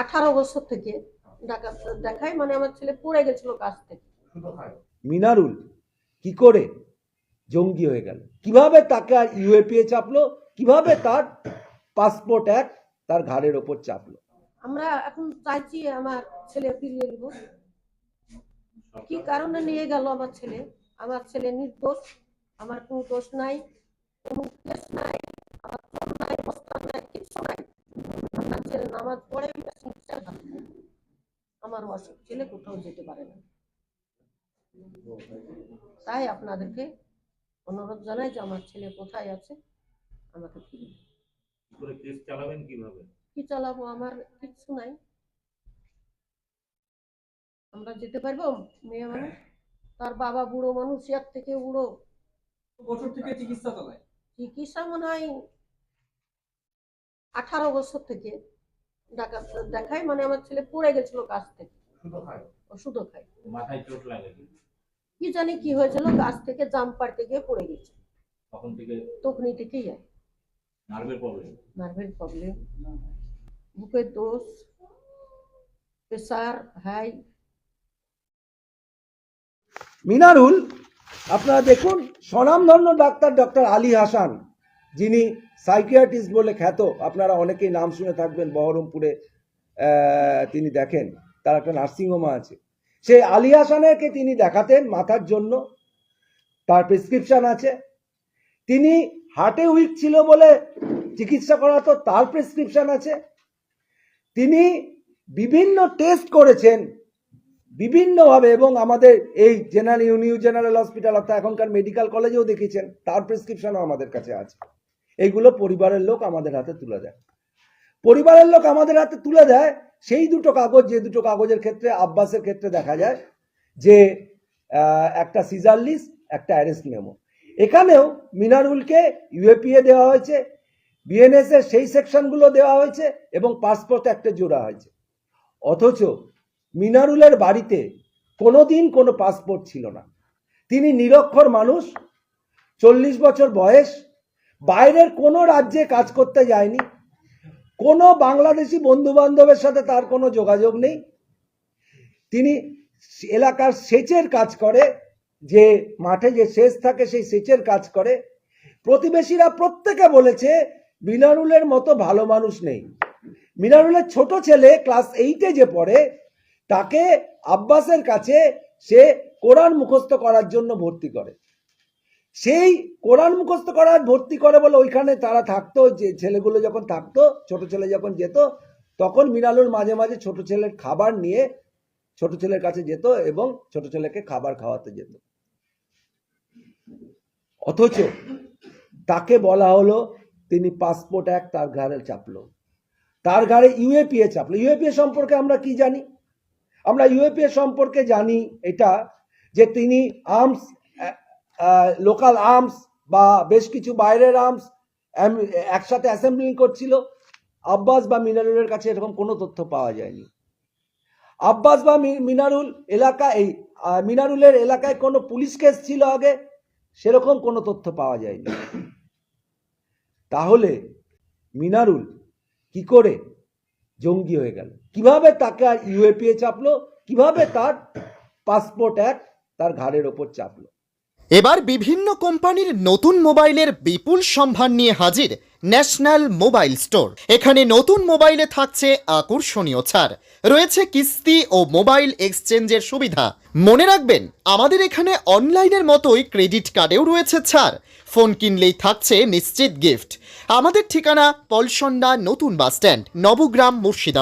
আঠারো বছর থেকে ডাকাত দেখায় মানে আমার ছেলে পড়ে গেছিল কাছ থেকে। মিনারুল কি করে জঙ্গি হয়ে গেল? কীভাবে তাকে আর ইউএপিএ চাপলো? কীভাবে তার পাসপোর্ট এক তার ঘাড়ের ওপর চাপলো? আমরা এখন চাইছি আমার ছেলে ফিরিয়ে দিব কি কারণে নিয়ে গেল আমার ছেলে? আমার ছেলে নির্দোষ আমার কোনো দোষ নাই কোনো নাই আমার নাই নাই কিছু নাই। আমার ছেলে নামাজ পড়ে। আমার অসুখ ছেলে কোথাও যেতে পারে না। তাই আপনাদেরকে অনুরোধ জানাই যে আমার ছেলে কোথায় আছে আমাকে কি কেস চালাবেন কীভাবে? কি চালাবো আমার কিচ্ছু নাই। আমরা যেতে পারব মেয়ে মানুষ? তার বাবা বুড়ো মানুষ এর থেকে বুড়ো। বছর থেকে চিকিৎসা চালায়। চিকিৎসা মনে হয় আঠারো বছর থেকে দেখায় মানে আমার ছেলে পড়ে গেছিল কাছ থেকে। ওষুধও খায়? মাথায় চোট লাগে কি জানি কি হয়েছিল গাছ থেকে জাম পাড়তে গিয়ে পড়ে গেছে। তখন থেকে তখনই থেকেই যায়। নার্ভের প্রবলেম নার্ভের প্রবলেম বুকের দোষ প্রেসার হাই। মিনারুল আপনারা দেখুন স্বনামধন্য ডাক্তার ডক্টর আলী হাসান যিনি সাইকিয়াট্রিস্ট বলে খ্যাত, আপনারা অনেকেই নাম শুনে থাকবেন, বহরমপুরে তিনি দেখেন, তার একটা নার্সিংহোম আছে। সেই আলী হাসানেরকে তিনি দেখাতেন মাথার জন্য, তার প্রেসক্রিপশন আছে। তিনি হার্টে উইক ছিল বলে চিকিৎসা করা করাতো, তার প্রেসক্রিপশন আছে। তিনি বিভিন্ন টেস্ট করেছেন, বিভিন্নভাবে, এবং আমাদের এই জেনারেল নিউ জেনারেল হসপিটাল, অর্থাৎ এখনকার মেডিকেল কলেজেও দেখেছেন তার প্রেসক্রিপশনও আমাদের কাছে আছে। এইগুলো পরিবারের লোক আমাদের হাতে তুলে দেয়। পরিবারের লোক আমাদের হাতে তুলে দেয়, সেই দুটো কাগজ, যে দুটো কাগজের ক্ষেত্রে, আব্বাসের ক্ষেত্রে দেখা যায় যে একটা সিজার লিস্ট, একটা অ্যারেস্ট মেমো। এখানেও মিনারুলকে ইউএপিএ দেওয়া হয়েছে, বিএনএস এর সেই সেকশনগুলো দেওয়া হয়েছে এবং পাসপোর্ট একটা জোড়া হয়েছে। অথচ মিনারুলের বাড়িতে কোনোদিন কোনো পাসপোর্ট ছিল না। তিনি নিরক্ষর মানুষ, চল্লিশ বছর বয়স বাইরের কোনো রাজ্যে কাজ করতে যায়নি। কোনো বাংলাদেশি বন্ধু বান্ধবের সাথে তার কোনো যোগাযোগ নেই। তিনি এলাকার সেচের কাজ করে, যে মাঠে যে সেচ থাকে সেই সেচের কাজ করে। প্রতিবেশীরা প্রত্যেকে বলেছে, মিনারুলের মতো ভালো মানুষ নেই। মিনারুলের ছোট ছেলে ক্লাস এইটে যে পড়ে, তাকে আব্বাসের কাছে সে কোরআন মুখস্থ করার জন্য ভর্তি করে। সেই কোরআন মুখস্থ করার ভর্তি করে বলে ওইখানে তারা থাকতো, যে ছেলেগুলো যখন থাকতো, ছোট ছেলে যখন যেত, তখন মিনালুর মাঝে মাঝে ছোট ছেলের খাবার নিয়ে ছোট ছেলের কাছে যেত এবং ছোট ছেলেকে খাবার খাওয়াতে যেত। অথচ তাকে বলা হলো, তিনি পাসপোর্ট এক, তার ঘাড়ে চাপলো। তার ঘাড়ে ইউএপিএ চাপলো। ইউএপিএ সম্পর্কে আমরা কি জানি? আমরা ইউএপিএ সম্পর্কে জানি এটা যে তিনি আর্মস লোকাল আর্মস বা বেশ কিছু বাইরের আর্মস একসাথে অ্যাসেম্বলিং করছিল। আব্বাস বা মিনারুলের কাছে এরকম কোনো তথ্য পাওয়া যায়নি। আব্বাস বা মিনারুল এলাকা, এই মিনারুলের এলাকায় কোনো পুলিশ কেস ছিল আগে? সেরকম কোনো তথ্য পাওয়া যায়নি। তাহলে মিনারুল কি করে জঙ্গি হয়ে গেল? কীভাবে তাকে আর ইউএপিএ চাপলো? কীভাবে তার পাসপোর্ট এক তার ঘাড়ের ওপর চাপলো? এবার বিভিন্ন কোম্পানির নতুন মোবাইলের বিপুল সম্ভার নিয়ে হাজির ন্যাশনাল মোবাইল স্টোর। এখানে নতুন মোবাইলে থাকছে আকর্ষণীয় ছাড়। রয়েছে কিস্তি ও মোবাইল এক্সচেঞ্জের সুবিধা। মনে রাখবেন, আমাদের এখানে অনলাইনের মতোই ক্রেডিট কার্ডেও রয়েছে ছাড়। ফোন কিনলেই থাকছে নিশ্চিত গিফট। আমাদের ঠিকানা পলসন্ডা নতুন বাসস্ট্যান্ড, নবগ্রাম মুর্শিদাবাদ।